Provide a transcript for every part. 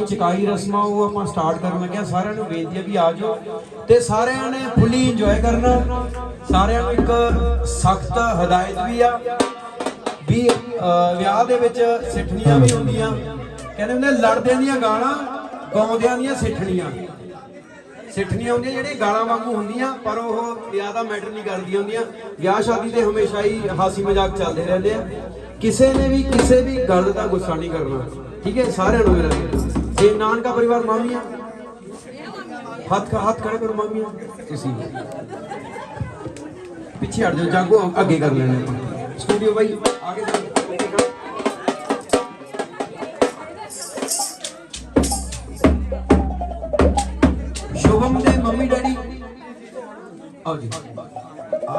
ਚਕਾਈ ਰਸਮਾਂ, ਉਹ ਆਪਾਂ ਸਟਾਰਟ ਕਰਨ ਲੱਗਿਆ ਸਾਰਿਆਂ ਨੂੰ ਬੇਨਤੀ ਹੈ ਵੀ ਆ ਜਾਓ ਤੇ ਸਾਰਿਆਂ ਨੇ ਫੁੱਲੀ ਇੰਜੋਏ ਕਰਨਾ। ਸਾਰਿਆਂ ਨੂੰ ਇੱਕ ਸਖਤ ਹਦਾਇਤ ਵੀ ਆ ਵੀ ਵਿਆਹ ਦੇ ਵਿੱਚ ਸਿੱਠਣੀਆਂ ਵੀ ਹੁੰਦੀਆਂ। ਕਹਿੰਦੇ ਹੁੰਦੇ ਲੜਦਿਆਂ ਦੀਆਂ ਗਾਲਾਂ, ਗਾਉਂਦਿਆਂ ਦੀਆਂ ਸਿੱਠਣੀਆਂ। ਸਿੱਠਣੀਆਂ ਹੁੰਦੀਆਂ, ਜਿਹੜੀਆਂ ਗਾਲਾਂ ਵਾਂਗੂ ਹੁੰਦੀਆਂ, ਪਰ ਉਹ ਵਿਆਹ ਦਾ ਮੈਟਰ ਨਹੀਂ ਕਰਦੀਆਂ ਹੁੰਦੀਆਂ। ਵਿਆਹ ਸ਼ਾਦੀ ਤੇ ਹਮੇਸ਼ਾ ਹੀ ਹਾਸੀ ਮਜ਼ਾਕ ਚੱਲਦੇ ਰਹਿੰਦੇ ਆ। ਕਿਸੇ ਨੇ ਵੀ, ਕਿਸੇ ਵੀ ਗੱਲ ਦਾ ਗੁੱਸਾ ਨਹੀਂ ਕਰਨਾ। ਠੀਕ ਹੈ, ਸਾਰਿਆਂ ਨੂੰ ਮੇਰਾ ਜੇ ਨਾਨਕਾ ਪਰਿਵਾਰ ਮਾਮੀਆਂ ਹੱਥ ਹੱਥ ਖੜੇ ਕਰੋ ਮਾਮੀਆਂ ਤੁਸੀਂ। ਪਿੱਛੇ ਹਟ ਜਾਓ, ਜਾਗੋ, ਅੱਗੇ ਕਰ ਲੈਣੇ ਆਪਾਂ ਸਟੂਡੀਓ ਬਾਈ ਆਗੇ ਚੱਲੋ। ਸ਼ੁਭਮ ਦੇ ਮੰਮੀ ਡੈਡੀ। ਆਓ ਜੀ।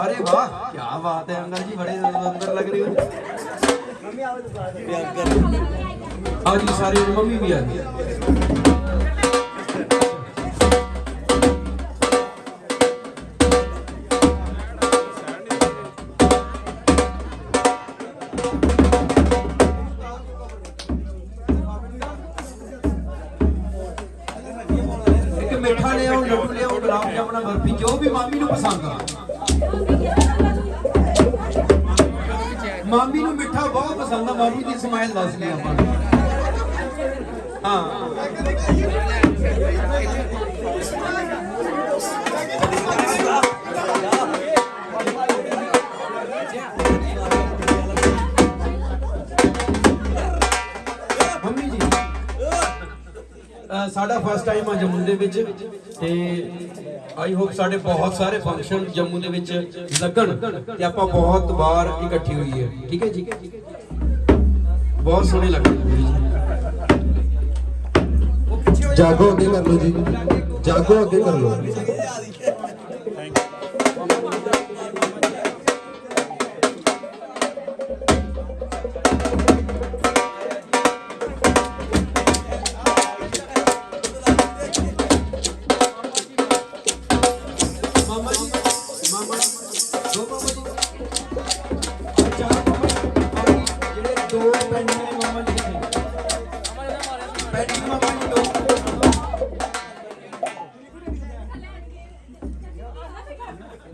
ਅਰੇ ਵਾਹ ਕੀ ਬਾਤ ਹੈ, ਅੰਦਰ ਜੀ, ਬੜੇ ਅੰਦਰ ਲੱਗ ਰਹੇ ਹੋ। ਆਓ ਜੀ ਸਾਰੇ ਮੰਮੀ ਵੀ ਆ ਗਏ ਮਿੱਠਾ ਲਿਆਓ, ਲੱਡੂ ਲਿਆਓ, ਗੁਲਾਬ ਜਾਮਣਾ ਬਰਫੀ, ਜੋ ਵੀ ਮਾਮੀ ਨੂੰ ਪਸੰਦ ਆ ਮਾਮੀ ਨੂੰ ਮਿੱਠਾ ਬਹੁਤ ਪਸੰਦ ਆ, ਮਾਮੀ ਦੀ ਸਮਾਈਲ ਦੱਸ ਲਈ ਆਪਾਂ ਨੂੰ। ਹਾਂ ਮੰਮੀ ਸਾਡਾ ਫਸਟ ਟਾਈਮ ਆ ਜੰਮੂ ਦੇ ਵਿੱਚ ਤੇ ਆਈ ਹੋਪ ਸਾਡੇ ਬਹੁਤ ਸਾਰੇ ਫੰਕਸ਼ਨ ਜੰਮੂ ਦੇ ਵਿੱਚ ਲੱਗਣ ਤੇ ਆਪਾਂ ਬਹੁਤ ਵਾਰ ਇਕੱਠੀ ਹੋਈ ਹੈ ਠੀਕ ਹੈ ਜੀ? ਬਹੁਤ ਸੋਹਣੇ ਲੱਗਦੇ ਜਾਗੋ ਅੱਗੇ ਕਰ ਲਓ ਜੀ। ਜਾਗੋ ਅੱਗੇ ਕਰ ਲਓ।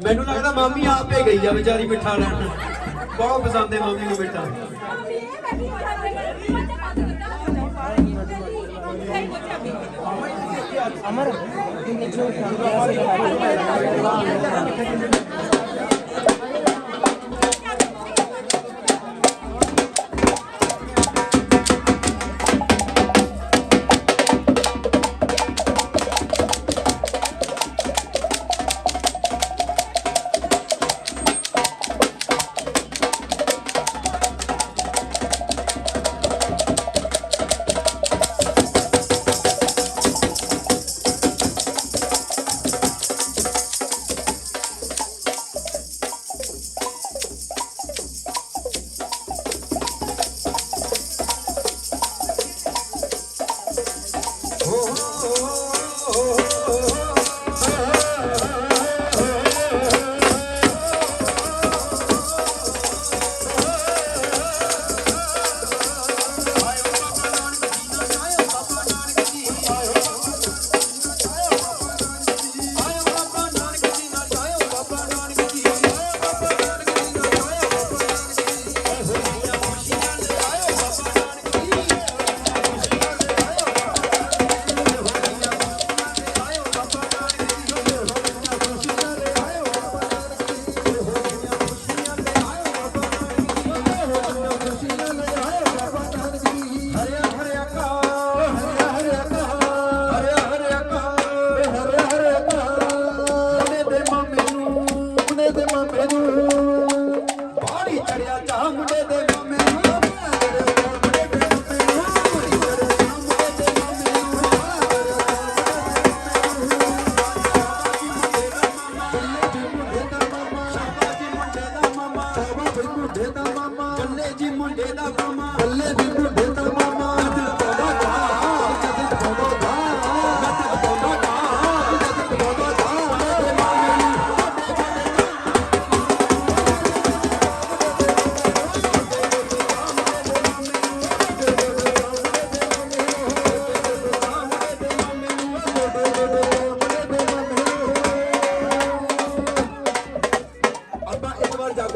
ਮੈਨੂੰ ਲੱਗਦਾ ਮਾਮੀ ਆਪੇ ਗਈ ਆ ਵਿਚਾਰੀ ਮਿੱਠਾ ਲੈਣ। ਬਹੁਤ ਪਸੰਦ ਹੈ ਮਾਮੀ ਨੂੰ ਮਿੱਠਾ। ਅਮਰ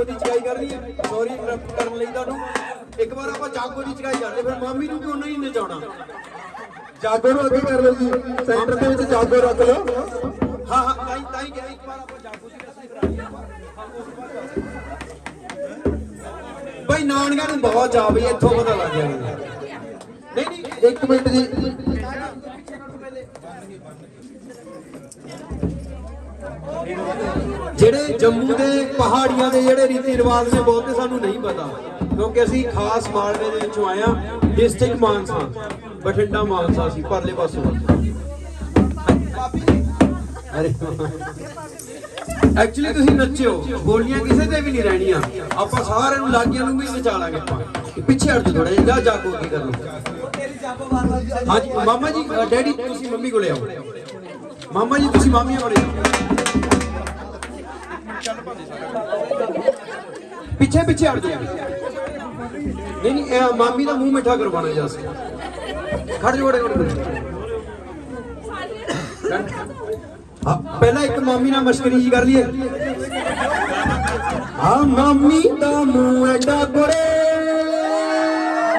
ਚਾਕੂ ਦੀ ਚਗਾਈ ਕਰਨੀ ਹੈ। ਸੌਰੀ ਕਰਪਟ ਕਰਨ ਲਈ ਤੁਹਾਨੂੰ। ਇੱਕ ਵਾਰ ਆਪਾਂ ਚਾਕੂ ਦੀ ਚਗਾਈ ਕਰਦੇ ਫਿਰ ਮਾਮੀ ਨੂੰ ਵੀ ਉਹਨਾਂ ਨਚਾਉਣਾ। ਜਾਗੋ ਨੂੰ ਅੱਗੇ ਕਰ ਲਓ ਜੀ। ਸੈਂਟਰ ਦੇ ਵਿੱਚ ਜਾਗੋ ਰੱਖ ਲਓ। ਹਾਂ ਹਾਂ ਤਾਂ ਹੀ ਤਾਂ ਇੱਕ ਵਾਰ ਆਪਾਂ ਜਾਗੋ ਦੀ ਰਸਮ ਕਰਾਣੀ ਹੈ ਭਾਈ ਨਾਨਕਾ ਨੂੰ ਬਹੁਤ ਜਾ ਬਈ ਇੱਥੋਂ ਪਤਾ ਲੱਗ ਜਾਣਾ ਨਹੀਂ ਨਹੀਂ ਇੱਕ ਮਿੰਟ ਜੀ। ਜਿਹੜੇ ਜੰਮੂ ਦੇ ਪਹਾੜੀਆਂ ਦੇ ਜਿਹੜੇ ਰੀਤੀ ਰਿਵਾਜ ਨੇ ਬਹੁਤ ਸਾਨੂੰ ਨਹੀਂ ਪਤਾ, ਕਿਉਂਕਿ ਅਸੀਂ ਖਾਸ ਮਾਲਵੇ ਦੇ ਵਿੱਚੋਂ ਆਏ ਡਿਸਟ੍ਰਿਕਟ ਮਾਨਸਾ, ਬਠਿੰਡਾ ਮਾਨਸਾ ਸੀ, ਪਰਲੇ ਪਾਸੋਂ। ਅਰੇ ਐਕਚੁਅਲੀ ਤੁਸੀਂ ਨੱਚਿਓ, ਬੋਲੀਆਂ ਕਿਸੇ ਤੇ ਵੀ ਨਹੀਂ ਰਹਿਣੀਆਂ। ਆਪਾਂ ਸਾਰਿਆਂ ਨੂੰ ਲਾਗੀਆਂ ਨੂੰ ਵੀ ਨਚਾ ਲਾਂਗੇ ਆਪਾਂ। ਪਿੱਛੇ ਹਟ ਥੋੜਾ ਜਿਹਾ, ਜਾ ਜਾਗੋ ਕੀ ਕਰ ਹਾਂਜੀ, ਮਾਮਾ ਜੀ ਡੈਡੀ, ਤੁਸੀਂ ਮੰਮੀ ਕੋਲੇ ਆਓ। ਮਾਮਾ ਜੀ, ਤੁਸੀਂ ਮਾਮੀਆਂ ਕੋਲੇ ਆਓ। ਪਿੱਛੇ ਪਿੱਛੇ ਹਟ ਜਾਓ ਨਹੀਂ ਨਹੀਂ, ਇਹ ਮਾਮੀ ਦਾ ਮੂੰਹ ਮਿੱਠਾ ਕਰਵਾਉਣਾ ਜਸ ਖੜ ਜਾਓ ਹਾਂ, ਪਹਿਲਾਂ ਇੱਕ ਮਾਮੀ ਨਾਲ ਮਸ਼ਕਰੀ ਜੀ ਕਰ ਲਈਏ। ਆ ਮਾਮੀ ਦਾ ਮੂੰਹ ਐਡਾ ਕੁੜੇ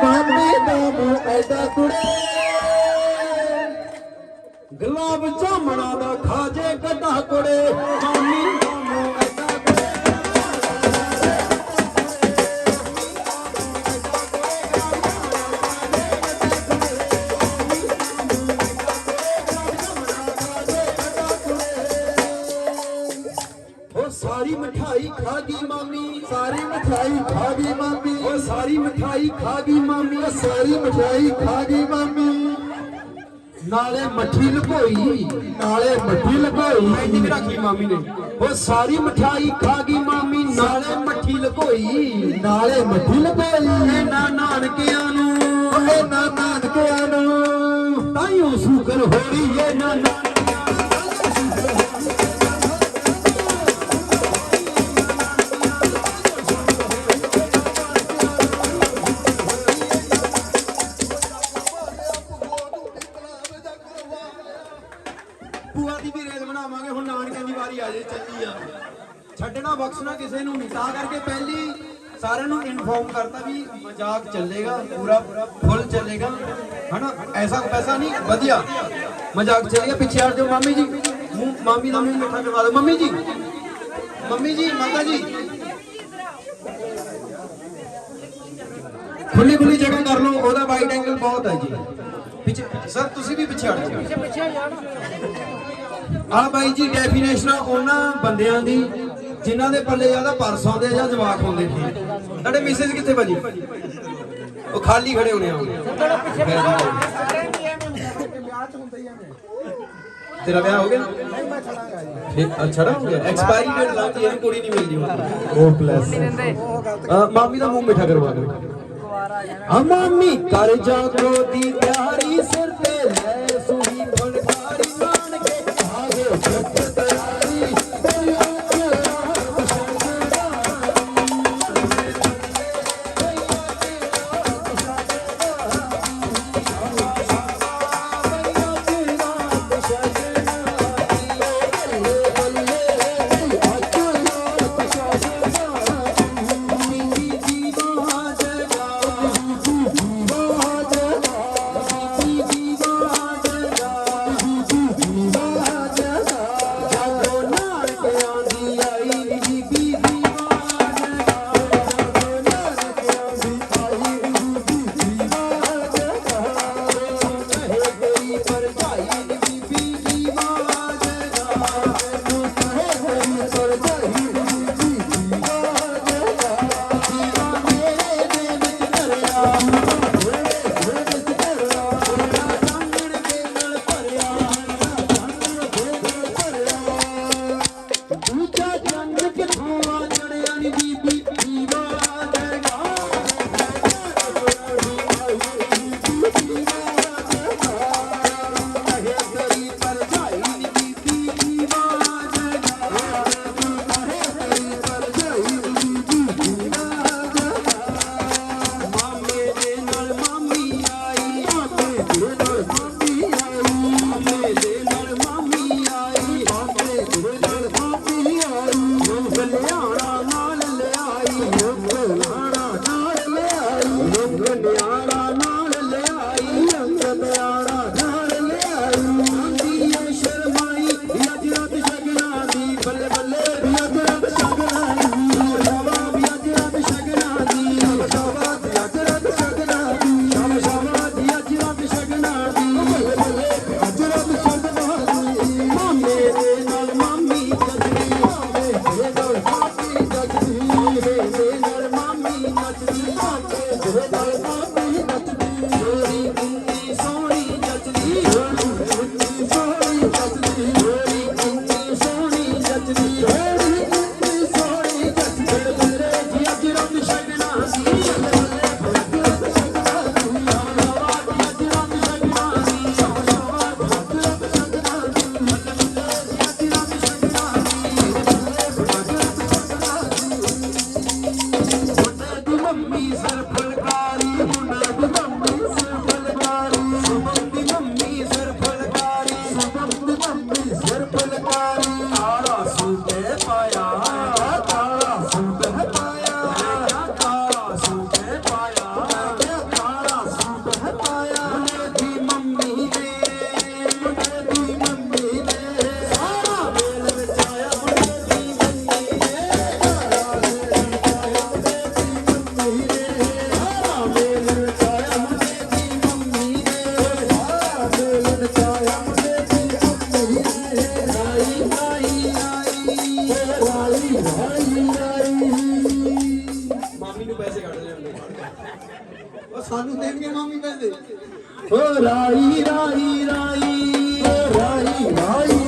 ਮਾਮੀ ਦਾ ਮੂੰਹ ਐਡਾ ਕੁੜੇ ਗੁਲਾਬ ਜਾਮਣਾ ਦਾ ਖਾਜੇ ਗੱਡਾ ਕੁੜੇ ਮਠਾਈ ਖਾ ਗਈ ਮਾਮੀ ਸਾਰੀ ਮਠਾਈ ਖਾ ਗਈ ਮਾਮੀ। ਨਾਲੇ ਮੱਠੀ ਲੁਕੋਈ ਨਾਲੇ ਮੱਠੀ ਲਗਾਈ ਪੈਂਡਿੰਗ ਰੱਖ ਲਈ ਮਾਮੀ ਨੇ? ਉਹ ਸਾਰੀ ਮਠਾਈ ਖਾ ਗਈ ਮਾਮੀ ਨਾਲੇ ਮੱਠੀ ਲੁਕੋਈ ਨਾਲੇ ਮੱਠੀ ਲਗਾਈ ਇਹਨਾਂ ਨਾਨਕਿਆਂ ਨੂੰ। ਓਏ ਨਾ ਨਾਨਕਿਆਂ ਨੂੰ। ਤਾਈਓ ਸ਼ੁਕਰ ਹੋਰੀ ਏ ਨਾ ਨਾਨਕਿਆਂ ਛੱਡਣਾ ਬਖਸ਼ਣਾ ਕਿਸੇ ਨੂੰ ਨਹੀਂ ਤਾਂ ਕਰਕੇ ਪਹਿਲੀ ਸਾਰਿਆਂ ਨੂੰ ਇਨਫੋਰਮ ਕਰਤਾ ਵੀ ਮਜ਼ਾਕ ਚੱਲੇਗਾ ਪੂਰਾ ਫੁੱਲ ਚੱਲੇਗਾ। ਹਨਾ? ਐਸਾ ਪੈਸਾ ਨਹੀਂ ਵਧੀਆ। ਮਜ਼ਾਕ ਚੱਲੇਗਾ। ਪਿੱਛੇ ਹਟ ਜਾਓ ਮਾਮੀ ਜੀ। ਮੂੰਹ ਮਾਮੀ ਦਾ ਮੂੰਹ ਮਿੱਠਾ ਕਰਵਾ ਦਿਓ। ਮੰਮੀ ਜੀ। ਮੰਮੀ ਜੀ ਮਾਤਾ ਜੀ। ਖੁੱਲੀ ਖੁੱਲੀ ਜਗ੍ਹਾ ਕਰ ਲਓ। ਉਹਦਾ ਵਾਈਡ ਐਂਗਲ ਬਹੁਤ ਹੈ ਜੀ। ਪਿੱਛੇ ਸਰ ਤੁਸੀਂ ਵੀ ਪਿੱਛੇ ਹਟ ਜਾਓ। ਆ ਬਾਈ ਜੀ ਡੈਫੀਨੇਸ਼ਨ ਉਹਨਾਂ ਬੰਦਿਆਂ ਦੀ ਜਿਨ੍ਹਾਂ ਦੇ ਪੱਲੇ ਜ਼ਿਆਦਾ ਪਰਸ ਆਉਂਦੇ ਜਾਂ ਜਵਾਕ ਹੁੰਦੇ ਨੇ। ਤੁਹਾਡੇ ਮਿਸਿਸ ਕਿੱਥੇ ਭਾਜੀ? ਉਹ ਖਾਲੀ ਖੜੇ ਹੋਣੇ ਆ। ਤੇਰਾ ਵਿਆਹ ਹੋ ਗਿਆ? ਠੀਕ ਅੱਛਾ ਹੋ ਗਿਆ। ਐਕਸਪਾਇਰੀ ਡੇਟ ਲਾਤੀ ਇਹਨੂੰ ਕੁੜੀ ਨਹੀਂ ਮਿਲਦੀ ਓ ਪਲੱਸ ਮਾਮੀ ਦਾ ਮੂੰਹ ਮਿੱਠਾ ਕਰਵਾ ਦਿਓ। ਆ ਮਾਮੀ। ਕਰ ਜਾ ਕੋ ਦੀ ਤਿਆਰੀ ਸਿਰ ਤੇ। ai, ai.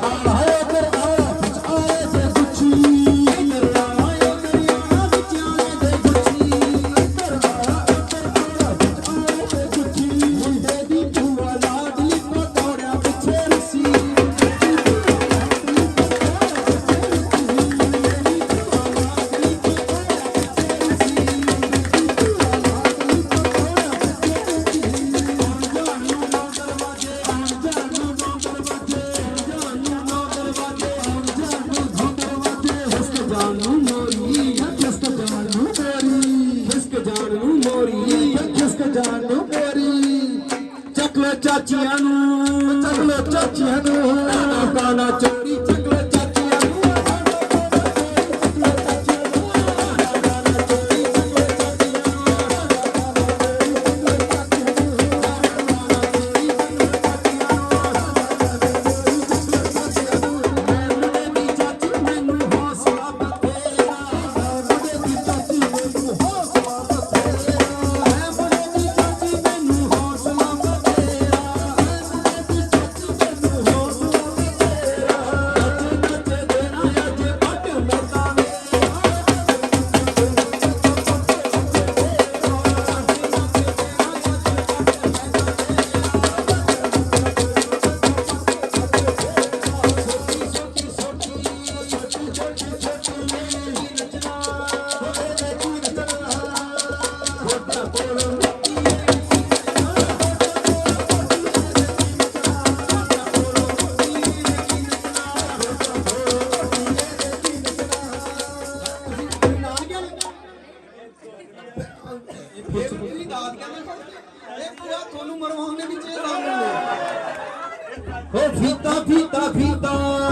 Oh. ਤੁਹਾਨੂੰ ਮਰਵਾਉਣ ਦੇ ਵਿੱਚ ਇਹ ਰਾਮ ਨੇ ਉਹ ਫੀਤਾ ਫੀਤਾ ਫੀਤਾ।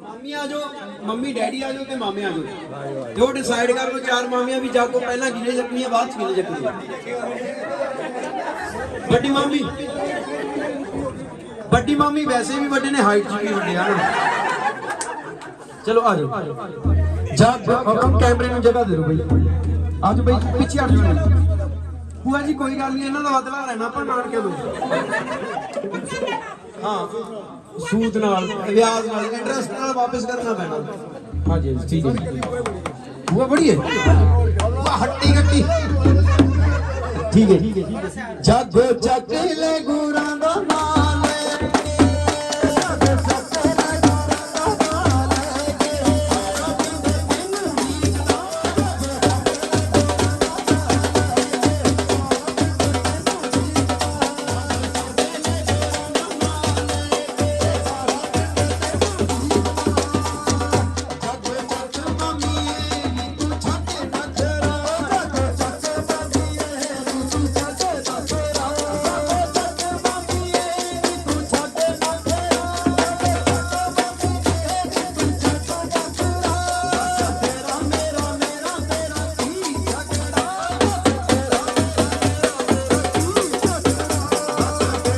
ਮਾਮੀ ਆ ਜਾਓ ਮੰਮੀ ਡੈਡੀ ਆ ਜਾਓ ਤੇ ਮਾਮੇ ਆ ਜਾਓ। ਜੋ ਡਿਸਾਈਡ ਕਰ ਲਓ ਚਾਰ ਮਾਮੀਆਂ ਵੀ ਜਾਗੋ ਪਹਿਲਾਂ ਕਿਹਨੇ ਚੱਕਣੀ ਹੈ ਬਾਅਦ ਚ ਹੈ ਵੱਡੀ ਮਾਮੀ। ਵੱਡੀ ਮਾਮੀ ਵੈਸੇ ਵੀ ਵੱਡੇ ਨੇ ਹਾਈਟ ਚ ਵੀ ਵੱਡੇ ਆ ਨਾ। ਚਲੋ ਆ ਜਾਓ। ਜਾ ਆਪਾਂ ਕੈਮਰੇ ਨੂੰ ਜਗ੍ਹਾ ਦੇ ਦਿਓ ਬਈ। ਆਜੋ ਬਈ ਪਿੱਛੇ ਹਟ ਜਾਓ। ਭੂਆ ਜੀ ਕੋਈ ਗੱਲ ਨਹੀਂ ਇਹਨਾਂ ਦਾ ਬਦਲਾ ਲੈਣਾ ਆਪਾਂ ਨਾਨਕੇ ਤੋਂ ਹਾਂ ਸੂਦ ਨਾਲ ਵਿਆਜ ਨਾਲ ਇੰਟਰਸਟ ਨਾਲ ਵਾਪਸ ਕਰਨਾ ਪੈਣਾ ਹਾਂਜੀ ਠੀਕ ਹੈ ਭੂਆ ਬੜੀ ਹੈ ਵਾਹ ਹੱਟੀ ਗੱਟੀ ਠੀਕ ਹੈ ਠੀਕ ਹੈ ਠੀਕ ਹੈ ਜਾਗੋ ਚੱਕ ਲੈ ਗੁਰਾਂ ਦਾ